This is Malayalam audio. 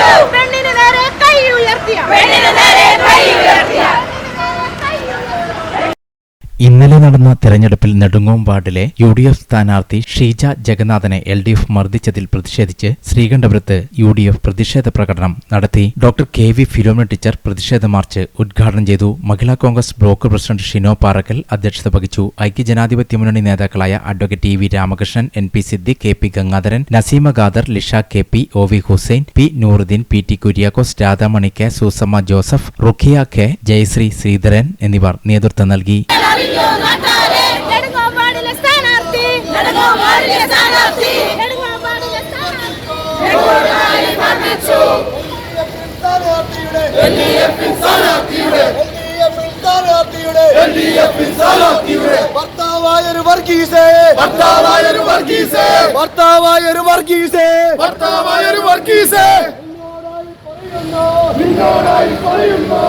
Two ഇന്നലെ നടന്ന തെരഞ്ഞെടുപ്പിൽ നെടുങ്ങോം വാർഡിലെ യു ഡി എഫ് സ്ഥാനാർത്ഥി ഷീജ ജഗന്നാഥനെ എൽ ഡി എഫ് മർദ്ദിച്ചതിൽ പ്രതിഷേധിച്ച് ശ്രീകണ്ഠപുരത്ത് യു ഡി എഫ് പ്രതിഷേധ പ്രകടനം നടത്തി. Doctor K V Philomina teacher പ്രതിഷേധ മാർച്ച് ഉദ്ഘാടനം ചെയ്തു. മഹിളാ കോൺഗ്രസ് ബ്ലോക്ക് പ്രസിഡന്റ് ഷിനോ പാറക്കൽ അധ്യക്ഷത വഹിച്ചു. ഐക്യജനാധിപത്യ മുന്നണി നേതാക്കളായ advocate T V Ramakrishnan N P Siddi K P Gangadharan Naseema Khader Lisha K P O V Hussain P Nooruddin P T Kuriakose Radhamani K Susamma Joseph Rukhiya K Jayasree Sreedharan എന്നിവർ നേതൃത്വം നൽകി. നെടുങ്ങോപാടിലെ സ്ഥാനാർത്ഥി. നെടുങ്ങോപാടിലെ സ്ഥാനാർത്ഥി. നെടുങ്ങോപാടിലെ ഭർത്താവായൊരു വർഗീസേ. ഭർത്താവായൊരു വർഗീസേ. ഭർത്താവായൊരു വർഗീസേ. ഭർത്താവായൊരു വർഗീസേ. നിന്നോടായി പറയുന്നു.